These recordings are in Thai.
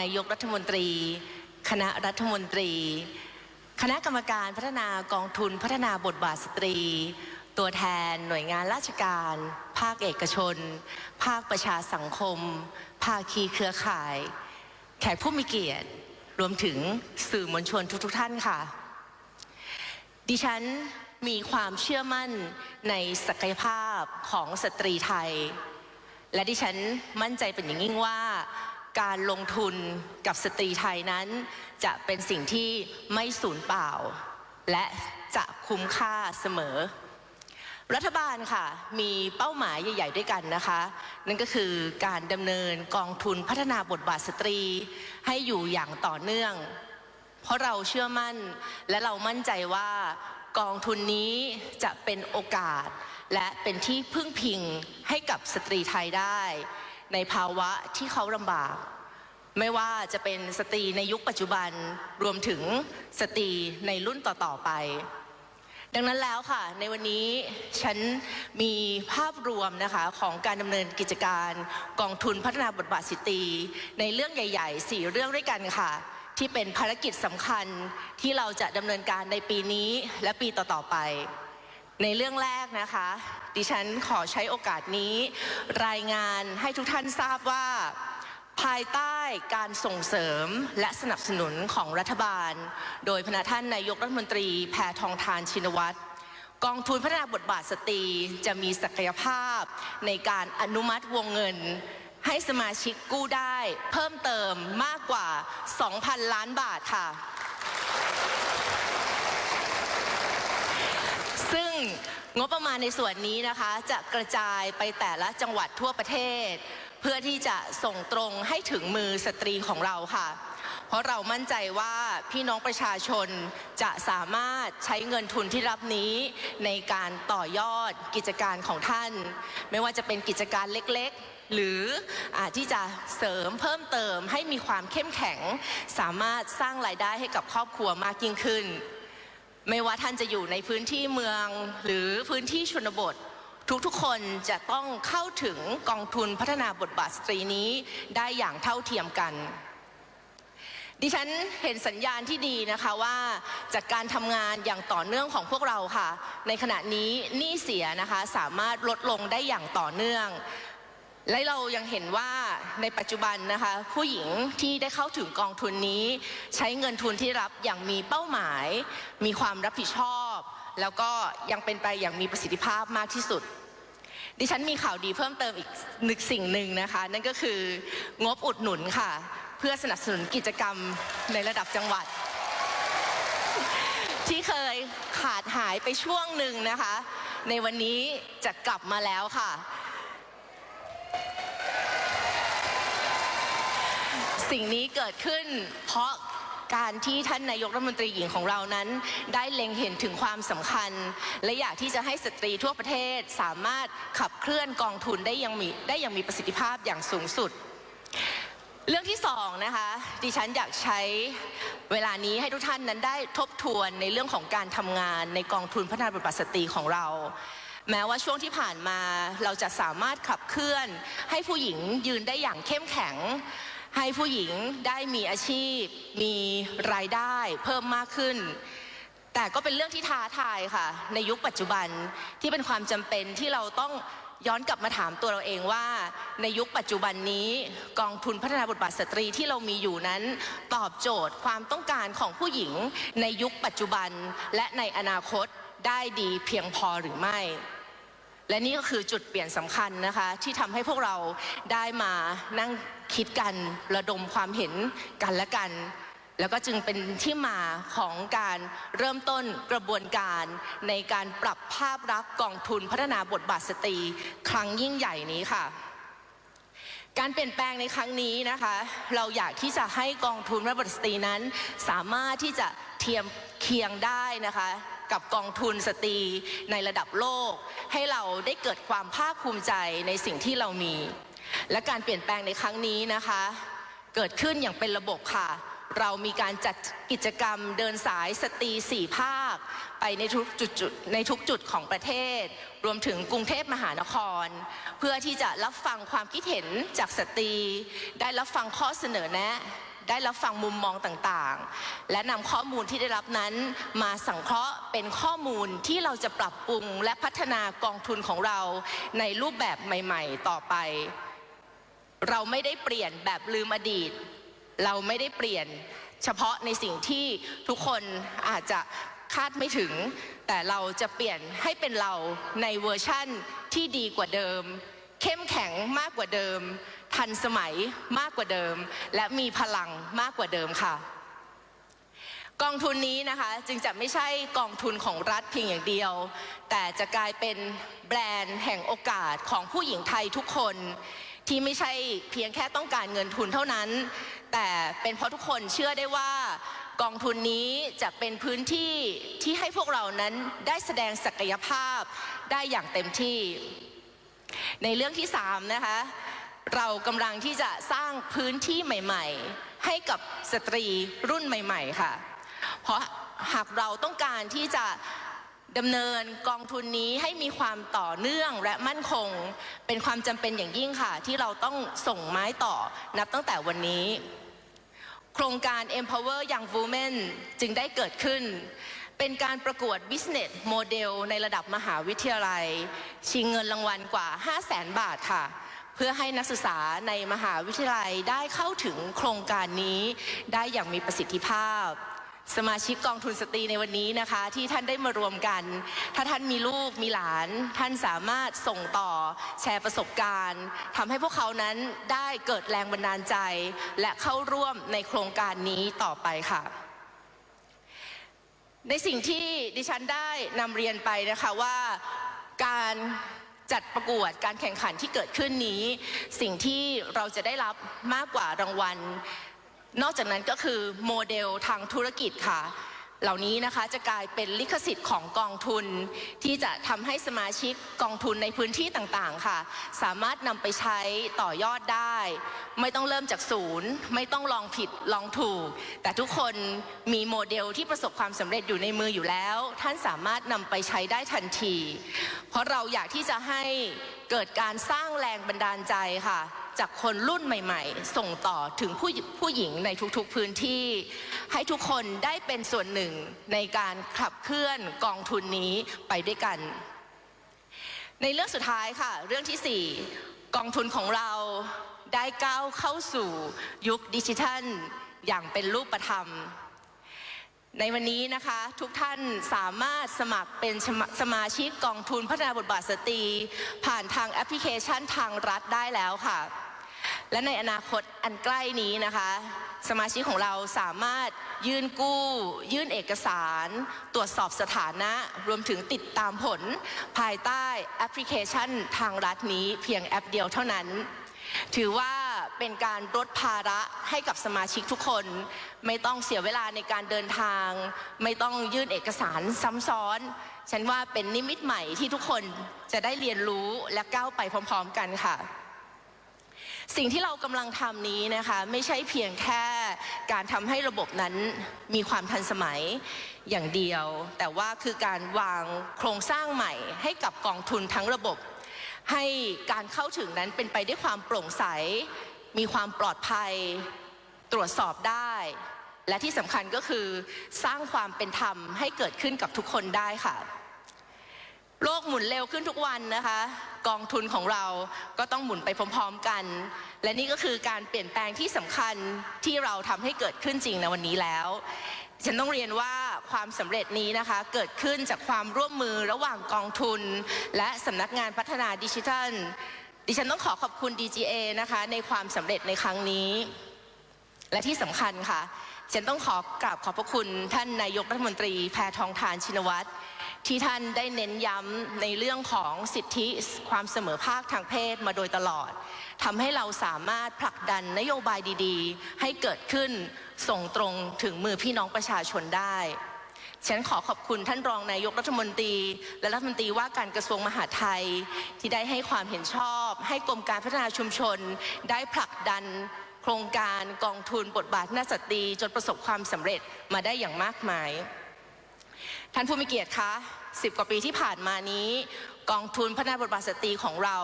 นายกรัฐมนตรี คณะรัฐมนตรี คณะกรรมการพัฒนากองทุนพัฒนาบทบาทสตรี ตัวแทนหน่วยงานราชการ ภาคเอกชน ภาคประชาสังคม ภาคีเครือข่าย แขกผู้มีเกียรติ รวมถึงสื่อมวลชนทุกๆ ท่านค่ะ ดิฉันมีความเชื่อมั่นในศักยภาพของสตรีไทย และดิฉันมั่นใจเป็นอย่างยิ่งว่า การลงทุนกับสตรีไทยนั้น จะเป็นสิ่งที่ไม่สูญเปล่า และจะคุ้มค่าเสมอ รัฐบาลค่ะ มีเป้าหมายใหญ่ ๆ ด้วยกันนะคะ นั่นก็คือการดำเนินกองทุนพัฒนาบทบาทสตรี ให้อยู่อย่างต่อเนื่อง เพราะเราเชื่อมั่นและเรามั่นใจว่ากองทุนนี้จะเป็นโอกาส และเป็นที่พึ่งพิงให้กับสตรีไทยได้ ในภาวะที่เขาลำบาก ไม่ว่าจะเป็นสตรีในยุคปัจจุบันรวมถึงสตรีในรุ่นต่อ ๆ ไป ดังนั้นแล้วค่ะ ในวันนี้ฉันมีภาพรวมนะคะของการดำเนินกิจการกองทุนพัฒนาบทบาทสตรี ในเรื่องใหญ่ๆ 4 เรื่องด้วยกันค่ะ ที่เป็นภารกิจสำคัญที่เราจะดำเนินการในปีนี้และปีต่อ ๆ ไป ในเรื่องแรกนะคะ ดิฉันขอใช้โอกาสนี้ รายงานให้ทุกท่านทราบว่า ภายใต้การส่งเสริมและสนับสนุนของรัฐบาล โดยพระท่านนายกรัฐมนตรีแพทองทานชินวัตรกองทุนพัฒนาบทบาทสตรีจะมีศักยภาพ ในการอนุมัติวงเงิน ให้สมาชิกกู้ได้ เพิ่มเติมมากกว่า 2,000 ล้านบาทค่ะ ซึ่ งงบประมาณในส่วนนี้นะคะจะกระจายไปแต่ละจังหวัดทั่วประเทศ เพื่อที่จะส่งตรงให้ถึงมือสตรีของเราค่ะ เพราะเรามั่นใจว่าพี่น้องประชาชนจะสามารถใช้เงินทุนที่รับนี้ในการต่อยอดกิจการของท่าน ไม่ว่าจะเป็นกิจการเล็กๆ หรืออาจที่จะเสริมเพิ่มเติมให้มีความเข้มแข็ง สามารถสร้างรายได้ให้กับครอบครัวมากยิ่งขึ้น ไม่ว่าท่านจะอยู่ในพื้นที่เมืองหรือพื้นที่ชนบท ทุกๆคนจะต้องเข้าถึงกองทุนพัฒนาบทบาทสตรีนี้ได้อย่างเท่าเทียมกัน ดิฉันเห็นสัญญาณที่ดีนะคะว่าจากการทำงานอย่างต่อเนื่องของพวกเราค่ะ ในขณะนี้หนี้เสียนะคะสามารถลดลงได้อย่างต่อเนื่อง และเรายังเห็นว่าในปัจจุบันนะคะ ผู้หญิงที่ได้เข้าถึงกองทุนนี้ ใช้เงินทุนที่รับอย่างมีเป้าหมาย มีความรับผิดชอบ แล้วก็ยังเป็นไปอย่างมีประสิทธิภาพมากที่สุด ดิฉันมีข่าวดีเพิ่มเติมอีกหนึ่งสิ่งหนึ่งนะคะ นั่นก็คืองบอุดหนุนค่ะ เพื่อสนับสนุนกิจกรรมในระดับจังหวัด ที่เคยขาดหายไปช่วงหนึ่งนะคะ ในวันนี้จะกลับมาแล้วค่ะ สิ่งนี้เกิดขึ้น เพราะการที่ท่านนายกรัฐมนตรีหญิงของเรานั้น ได้เล็งเห็นถึงความสำคัญ และอยากที่จะให้สตรีทั่วประเทศสามารถขับเคลื่อนกองทุนได้อยังมีได้อย่างมีประสิทธิภาพอย่างสูงสุด เรื่องที่สองนะคะดิฉันอยากใช้เวลานี้ให้ทุกท่านนั้นได้ทบทวนในเรื่องของการทำงานในกองทุนพัฒนาบทบาทสตรีของเราแม้ว่าช่วงที่ผ่านมาเราจะสามารถขับเคลื่อนให้ผู้หญิงยืนได้อย่างเข้มแข็ง ให้ผู้หญิงได้มีอาชีพ มีรายได้เพิ่มมากขึ้น แต่ก็เป็นเรื่องที่ท้าทายค่ะ ในยุคปัจจุบันที่เป็นความจำเป็นที่เราต้องย้อนกลับมาถามตัวเราเองว่า ในยุคปัจจุบันนี้กองทุนพัฒนาบทบาทสตรีที่เรามีอยู่นั้น ตอบโจทย์ความต้องการของผู้หญิง ในยุคปัจจุบันและในอนาคตได้ดีเพียงพอหรือไม่ และนี่ก็คือจุดเปลี่ยนสำคัญนะคะ ที่ทำให้พวกเราได้มานั่ง คิดกันระดมความเห็นกันและกัน แล้วก็จึงเป็นที่มาของการเริ่มต้นกระบวนการในการปรับภาพลักษณ์กองทุนพัฒนาบทบาทสตรีครั้งยิ่งใหญ่นี้ค่ะการเปลี่ยนแปลงในครั้งนี้นะคะ เราอยากที่จะให้กองทุนพัฒนาบทบาทสตรีนั้น สามารถที่จะเทียมเคียงได้นะคะ กับกองทุนสตรีในระดับโลก ให้เราได้เกิดความภาคภูมิใจในสิ่งที่เรามี และการเปลี่ยนแปลงในครั้งนี้นะคะ เกิดขึ้นอย่างเป็นระบบค่ะ เรามีการจัดกิจกรรมเดินสายสตรีสี่ภาค ไปในทุกจุดจุดในทุกจุดของประเทศ รวมถึงกรุงเทพมหานคร เพื่อที่จะรับฟังความคิดเห็นจากสตรี ได้รับฟังข้อเสนอแนะได้รับฟังมุมมองต่างๆ และนำข้อมูลที่ได้รับนั้น มาสังเคราะห์เป็นข้อมูลที่เราจะปรับปรุงและพัฒนากองทุนของเราในรูปแบบใหม่ ๆ ต่อไป เราไม่ได้เปลี่ยนแบบลืมอดีต เราไม่ได้เปลี่ยนเฉพาะในสิ่งที่ทุกคนอาจจะคาดไม่ถึง แต่เราจะเปลี่ยนให้เป็นเราในเวอร์ชั่นที่ดีกว่าเดิม เข้มแข็งมากกว่าเดิม ทันสมัยมากกว่าเดิม และมีพลังมากกว่าเดิมค่ะกองทุนนี้นะคะจึงจะไม่ใช่กองทุนของรัฐเพียงอย่างเดียว แต่จะกลายเป็นแบรนด์แห่งโอกาสของผู้หญิงไทยทุกคน ที่ไม่ใช่เพียงแค่ต้องการเงินทุนเท่านั้น แต่เป็นเพราะทุกคนเชื่อได้ว่ากองทุนนี้จะเป็นพื้นที่ที่ให้พวกเรานั้นได้แสดงศักยภาพได้อย่างเต็มที่ ในเรื่องที่สามนะคะเรากำลังที่จะสร้างพื้นที่ใหม่ ๆ ให้กับสตรีรุ่นใหม่ ๆ ค่ะ เพราะหากเราต้องการที่จะ ดำเนินกองทุนนี้ให้มีความต่อเนื่องและมั่นคง เป็นความจำเป็นอย่างยิ่งค่ะ ที่เราต้องส่งไม้ต่อนับตั้งแต่วันนี้ โครงการ Empower Young Women จึงได้เกิดขึ้น เป็นการประกวด Business Model ในระดับมหาวิทยาลัย ชิงเงินรางวัลกว่า 5 0 0แสนบาทค่ะเพื่อให้นักศึกษาในมหาวิทยาลัยได้เข้าถึงโครงการนี้ได้อย่างมีประสิทธิภาพ สมาชิกกองทุนสตรีในวันนี้นะคะ ที่ท่านได้มารวมกัน ถ้าท่านมีลูกมีหลาน ท่านสามารถส่งต่อแชร์ประสบการณ์ทำให้พวกเขานั้นได้เกิดแรงบันดาลใจ และเข้าร่วมในโครงการนี้ต่อไปค่ะ ในสิ่งที่ดิฉันได้นำเรียนไปนะคะว่าการจัดประกวดการแข่งขันที่เกิดขึ้นนี้ สิ่งที่เราจะได้รับมากกว่ารางวัล นอกจากนั้นก็คือโมเดลทางธุรกิจค่ะ เหล่านี้นะคะจะกลายเป็นลิขสิทธิ์ของกองทุน ที่จะทำให้สมาชิกกองทุนในพื้นที่ต่างๆค่ะ สามารถนำไปใช้ต่อยอดได้ ไม่ต้องเริ่มจากศูนย์ ไม่ต้องลองผิดลองถูก แต่ทุกคนมีโมเดลที่ประสบความสำเร็จอยู่ในมืออยู่แล้ว ท่านสามารถนำไปใช้ได้ทันที เพราะเราอยากที่จะให้เกิดการสร้างแรงบันดาลใจค่ะ จากคนรุ่นใหม่ ๆ ส่งต่อถึงผู้ผู้หญิงในทุกๆพื้นที่ ให้ทุกคนได้เป็นส่วนหนึ่งในการขับเคลื่อนกองทุนนี้ไปด้วยกัน ในเรื่องสุดท้ายค่ะ เรื่องที่ 4 กองทุนของเราได้ก้าวเข้าสู่ยุคดิจิทัล อย่างเป็นรูปธรรมในวันนี้นะคะทุกท่านสามารถสมัครเป็นสมาสมาชิกกองทุนพัฒนาบทบาทสตรี ผ่านทางแอปพลิเคชันทางรัฐได้แล้วค่ะ และในอนาคตอันใกล้นี้นะคะ สมาชิกของเราสามารถยื่นกู้ ยื่นเอกสาร ตรวจสอบสถานะ รวมถึงติดตามผล ภายใต้แอปพลิเคชันทางรัฐนี้เพียงแอปเดียวเท่านั้น ถือว่าเป็นการลดภาระให้กับสมาชิกทุกคน ไม่ต้องเสียเวลาในการเดินทาง ไม่ต้องยื่นเอกสารซ้ำซ้อน ฉันว่าเป็นนิมิตใหม่ที่ทุกคนจะได้เรียนรู้และก้าวไปพร้อม ๆ กันค่ะ สิ่งที่เรากำลังทำนี้นะคะไม่ใช่เพียงแค่การทำให้ระบบนั้นมีความทันสมัยอย่างเดียว แต่ว่าคือการวางโครงสร้างใหม่ ให้กับกองทุนทั้งระบบ ให้การเข้าถึงนั้นเป็นไปด้วยความโปร่งใส มีความปลอดภัย ตรวจสอบได้ และที่สำคัญก็คือสร้างความเป็นธรรมให้เกิดขึ้นกับทุกคนได้ค่ะ โลกหมุนเร็วขึ้นทุกวันนะคะ กองทุนของเราก็ต้องหมุนไปพร้อมๆกัน และนี่ก็คือการเปลี่ยนแปลงที่สำคัญที่เราทำให้เกิดขึ้นจริงในวันนี้แล้ว ฉันต้องเรียนว่าความสำเร็จนี้นะคะ เกิดขึ้นจากความร่วมมือระหว่างกองทุน และสำนักงานพัฒนาดิจิทัล ดิฉันต้องขอขอบคุณ DGA นะคะในความสำเร็จในครั้งนี้ และที่สำคัญค่ะ ฉันต้องขอกราบขอบพระคุณท่านนายกรัฐมนตรีแพทองทานชินวัตร ที่ท่านได้เน้นย้ำในเรื่องของสิทธิความเสมอภาคทางเพศมาโดยตลอดทำให้เราสามารถผลักดันนโยบายดีๆ ให้เกิดขึ้นส่งตรงถึงมือพี่น้องประชาชนได้ฉันขอขอบคุณท่านรองนายกรัฐมนตรี และรัฐมนตรีว่าการกระทรวงมหาดไทย ที่ได้ให้ความเห็นชอบ ให้กรมการพัฒนาชุมชน ได้ผลักดันโครงการกองทุนบทบาทหน้าสตรีจนประสบความสำเร็จมาได้อย่างมากมาย ท่านผู้มีเกียรติคะสิบกว่าปีที่ผ่านมานี้ กองทุนพัฒนาบทบาทสตรีของเรา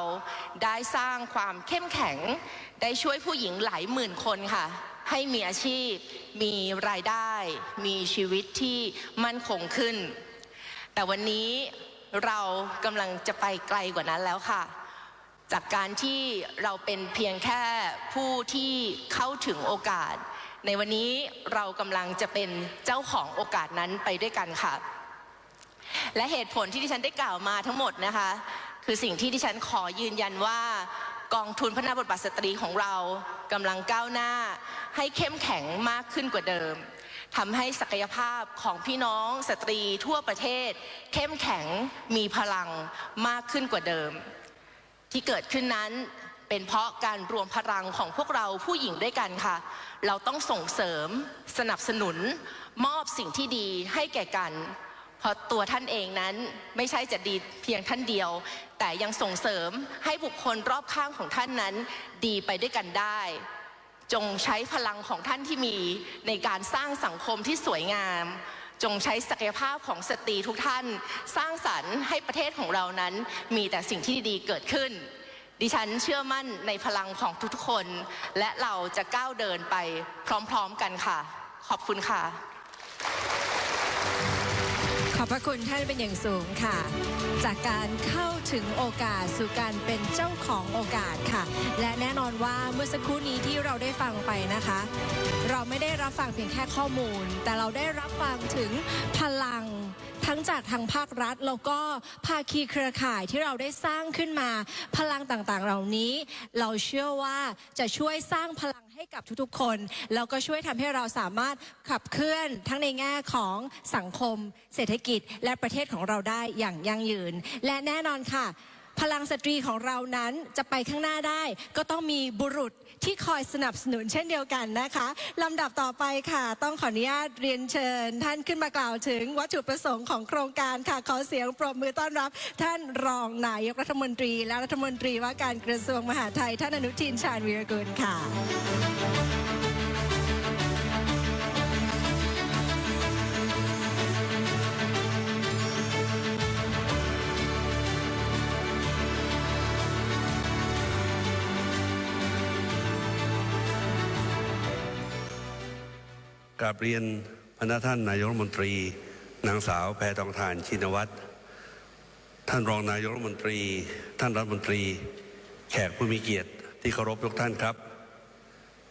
ได้สร้างความเข้มแข็ง ได้ช่วยผู้หญิงหลายหมื่นคนค่ะ ให้มีอาชีพ มีรายได้ มีชีวิตที่มั่นคงขึ้น แต่วันนี้เรากำลังจะไปไกลกว่านั้นแล้วค่ะ จากการที่เราเป็นเพียงแค่ผู้ที่เข้าถึงโอกาส ในวันนี้เรากำลังจะเป็นเจ้าของโอกาสนั้นไปด้วยกันค่ะ และเหตุผลที่ดิฉันได้กล่าวมาทั้งหมดนะคะ คือสิ่งที่ดิฉันขอยืนยันว่ากองทุนพัฒนาบทบาทสตรีของเรากำลังก้าวหน้า ให้เข้มแข็งมากขึ้นกว่าเดิมทำให้ศักยภาพของพี่น้องสตรีทั่วประเทศ เข้มแข็งมีพลังมากขึ้นกว่าเดิม ที่เกิดขึ้นนั้น เป็นเพราะการรวมพลังของพวกเราผู้หญิงด้วยกันค่ะ เราต้องส่งเสริม สนับสนุน มอบสิ่งที่ดีให้แก่กัน เพราะตัวท่านเองนั้นไม่ใช่จะดีเพียงท่านเดียว แต่ยังส่งเสริมให้บุคคลรอบข้างของท่านนั้น ดีไปด้วยกันได้ จงใช้พลังของท่านที่มีในการสร้างสังคมที่สวยงามจงใช้ศักยภาพของสตรีทุกท่าน สร้างสรรค์ให้ประเทศของเรานั้นมีแต่สิ่งที่ดีเกิดขึ้น ดิฉันเชื่อมั่นในพลังของทุกๆคน และเราจะก้าวเดินไปพร้อมๆกันค่ะ ขอบคุณค่ะ ขอบพระคุณท่านเป็นอย่างสูงค่ะ จากการเข้าถึงโอกาสสู่การเป็นเจ้าของโอกาสค่ะ และแน่นอนว่าเมื่อสักครู่นี้ที่เราได้ฟังไปนะคะ เราไม่ได้รับฟังเพียงแค่ข้อมูล แต่เราได้รับฟังถึงพลัง ทั้งจากทางภาครัฐแล้วก็ภาคีเครือข่ายที่เราได้สร้างขึ้นมา พลังต่างๆ เหล่านี้ เราเชื่อว่าจะช่วยสร้างพลังให้กับทุกๆ คน แล้วก็ช่วยทำให้เราสามารถขับเคลื่อนทั้งในแง่ของสังคม เศรษฐกิจ และประเทศของเราได้อย่างยั่งยืน และแน่นอนค่ะ พลังสตรีของเรานั้นจะไปข้างหน้าได้ ก็ต้องมีบุรุษที่คอยสนับสนุนเช่นเดียวกันนะคะลำดับต่อไปค่ะ ต้องขออนุญาตเรียนเชิญ ท่านขึ้นมากล่าวถึงวัตถุประสงค์ของโครงการค่ะขอเสียงปรบมือต้อนรับ ท่านรองนายกรัฐมนตรี และรัฐมนตรีว่าการกระทรวงมหาดไทยท่านอนุทินชาญวีรกุลค่ะ กราบเรียนพนักท่านนายกรัฐมนตรี นางสาวแพทองทานชินวัตรท่านรองนายกรัฐมนตรี ท่านรัฐมนตรี แขกผู้มีเกียรติที่เคารพทุกท่านครับ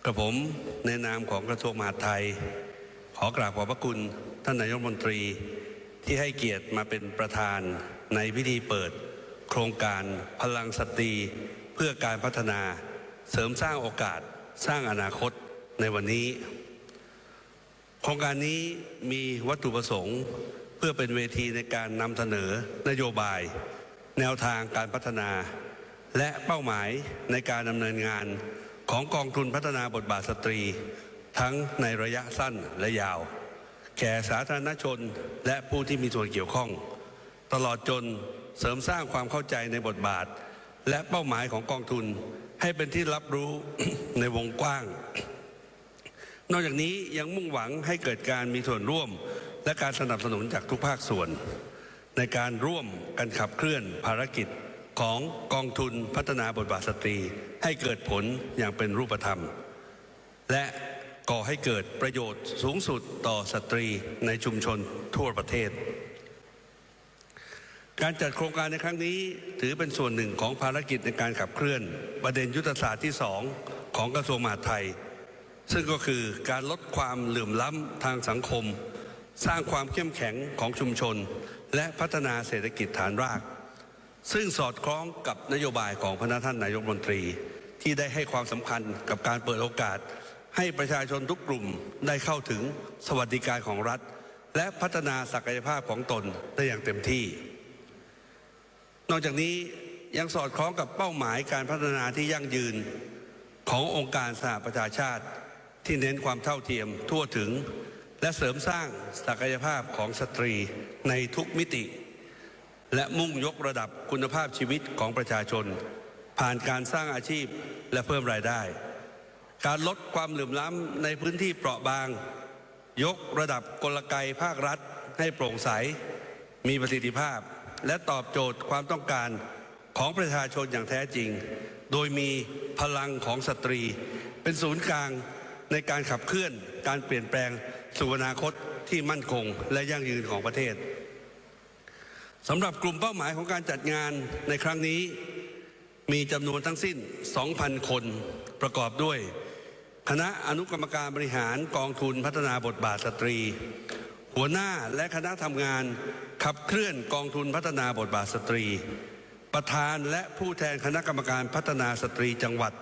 กระผมในนามของกระทรวงมหาดไทย ขอกราบขอบพระคุณท่านนายกรัฐมนตรีที่ให้เกียรติมาเป็นประธานในพิธีเปิด โครงการพลังสตรีเพื่อการพัฒนาเสริมสร้างโอกาสสร้างอนาคตในวันนี้ โครงการนี้มีวัตถุประสงค์เพื่อเป็นเวทีในการนำเสนอนโยบาย แนวทางการพัฒนา และเป้าหมายในการดำเนินงานของกองทุนพัฒนาบทบาทสตรี ทั้งในระยะสั้นและยาว แก่สาธารณชนและผู้ที่มีส่วนเกี่ยวข้อง ตลอดจนเสริมสร้างความเข้าใจในบทบาท และเป้าหมายของกองทุนให้เป็นที่รับรู้ในวงกว้าง นอกจากนี้ยังมุ่งหวังให้เกิดการมีส่วนร่วม และการสนับสนุนจากทุกภาคส่วน ในการร่วมกันขับเคลื่อนภารกิจของกองทุนพัฒนาบทบาทสตรี ให้เกิดผลอย่างเป็นรูปธรรม และก่อให้เกิดประโยชน์สูงสุดต่อสตรีในชุมชนทั่วประเทศ การจัดโครงการในครั้งนี้ถือเป็นส่วนหนึ่งของภารกิจในการขับเคลื่อน ประเด็นยุทธศาสตร์ที่สองของกระทรวงมหาดไทย ซึ่งก็คือการลดความเหลื่อมล้ำทางสังคม สร้างความเข้มแข็งของชุมชน และพัฒนาเศรษฐกิจฐานราก ซึ่งสอดคล้องกับนโยบายของพระท่านนายกรัฐมนตรี ที่ได้ให้ความสำคัญกับการเปิดโอกาส ให้ประชาชนทุกกลุ่มได้เข้าถึงสวัสดิการของรัฐ และพัฒนาศักยภาพของตนได้อย่างเต็มที่ นอกจากนี้ยังสอดคล้องกับเป้าหมายการพัฒนาที่ยั่งยืนขององค์การสหประชาชาติ ที่เน้นความเท่าเทียมทั่วถึง และเสริมสร้างศักยภาพของสตรีในทุกมิติ และมุ่งยกระดับคุณภาพชีวิตของประชาชน ผ่านการสร้างอาชีพและเพิ่มรายได้ การลดความเหลื่อมล้ำในพื้นที่เปราะบาง ยกระดับกลไกภาครัฐให้โปร่งใส มีประสิทธิภาพ และตอบโจทย์ความต้องการของประชาชนอย่างแท้จริง โดยมีพลังของสตรี เป็นศูนย์กลาง ในการขับเคลื่อนการเปลี่ยนแปลงสู่อนาคตที่มั่นคงและยั่งยืนของประเทศสำหรับกลุ่มเป้าหมายของการจัดงานในครั้งนี้ มีจำนวนทั้งสิ้น 2,000 คนประกอบด้วย คณะอนุกรรมการบริหารกองทุนพัฒนาบทบาทสตรี หัวหน้าและคณะทำงานขับเคลื่อนกองทุนพัฒนาบทบาทสตรี ประธานและผู้แทนคณะกรรมการพัฒนาสตรีจังหวัด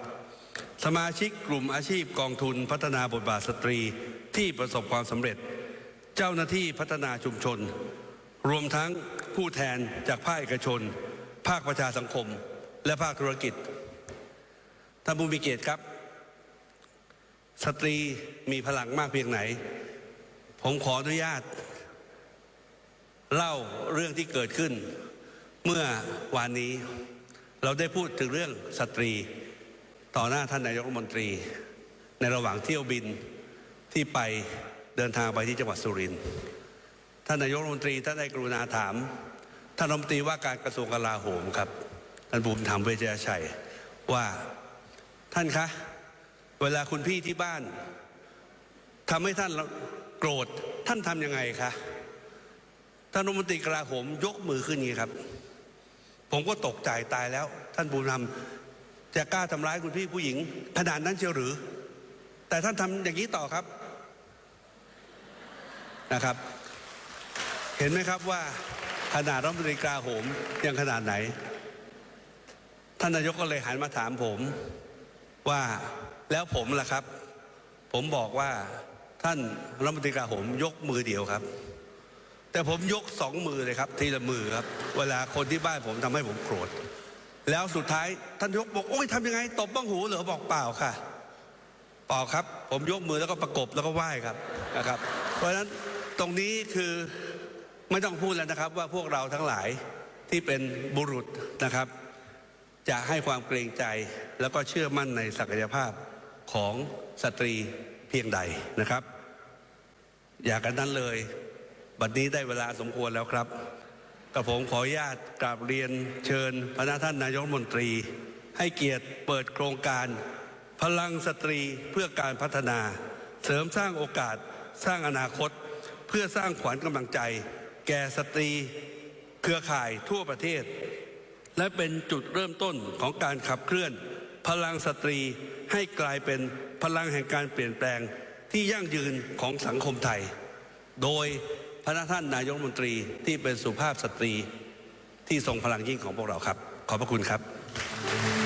สมาชิกกลุ่มอาชีพกองทุนพัฒนาบทบาทสตรีที่ประสบความสำเร็จ เจ้าหน้าที่พัฒนาชุมชน รวมทั้งผู้แทนจากภาคเอกชน ภาคประชาสังคม และภาคธุรกิจท่านผู้มีเกียรติครับ สตรีมีพลังมากเพียงไหน ผมขออนุญาต เล่าเรื่องที่เกิดขึ้น เมื่อวานนี้เราได้พูดถึงเรื่องสตรี ต่อหน้าท่านนายกรัฐมนตรี ในระหว่างเที่ยวบินที่ไปเดินทางไปที่จังหวัดสุรินทร์ท่านนายกรัฐมนตรีท่านได้กรุณาถาม ท่านรัฐมนตรีว่าการกระทรวงกลาโหมครับท่านภูมิธรรมเวชยชัยว่าท่านคะ เวลาคุณพี่ที่บ้านทำให้ท่านโกรธท่านทำยังไงคะท่านรัฐมนตรีกลาโหมยกมือขึ้นอย่างนี้ครับ ผมก็ตกใจตายแล้ว ท่านภูมิธรรม จะกล้าทำร้ายคุณพี่ผู้หญิงขนาดนั้นเชียวหรือ แต่ท่านทำอย่างนี้ต่อครับนะครับ เห็นไหมครับว่าขนาดรัฐมนตรีกลาโหมยังขนาดไหน ท่านนายกก็เลยหันมาถามผมว่าแล้วผมล่ะครับ ผมบอกว่าท่านรัฐมนตรีกลาโหมยกมือเดียวครับ แต่ผมยกสองมือเลยครับ ทีละมือครับ เวลาคนที่บ้านผมทำให้ผมโกรธ แล้วสุดท้ายท่านยกบอกโอ้ยทำยังไงตบบ้างหูเหรอบอกเปล่าค่ะเปล่าครับ ผมยกมือแล้วก็ประกบแล้วก็ไหว้ครับนะครับ เพราะฉะนั้นตรงนี้คือไม่ต้องพูดแล้วนะครับว่าพวกเราทั้งหลายที่เป็นบุรุษนะครับ จะให้ความเกรงใจแล้วก็เชื่อมั่นในศักยภาพของสตรีเพียงใดนะครับ อยากกันนั้นเลย บัดนี้ได้เวลาสมควรแล้วครับ กับผมขออนุญาตกราบเรียนเชิญพระท่านนายกรัฐมนตรี ให้เกียรติเปิดโครงการ พลังสตรีเพื่อการพัฒนา เสริมสร้างโอกาสสร้างอนาคต เพื่อสร้างขวัญกำลังใจ แก่สตรี เครือข่ายทั่วประเทศ และเป็นจุดเริ่มต้นของการขับเคลื่อน พลังสตรีให้กลายเป็นพลังแห่งการเปลี่ยนแปลงที่ยั่งยืนของสังคมไทย โดย พระท่านนายกรัฐมนตรีที่เป็นสุภาพสตรีที่ทรงพลังยิ่งของพวกเราครับ ขอบพระคุณครับ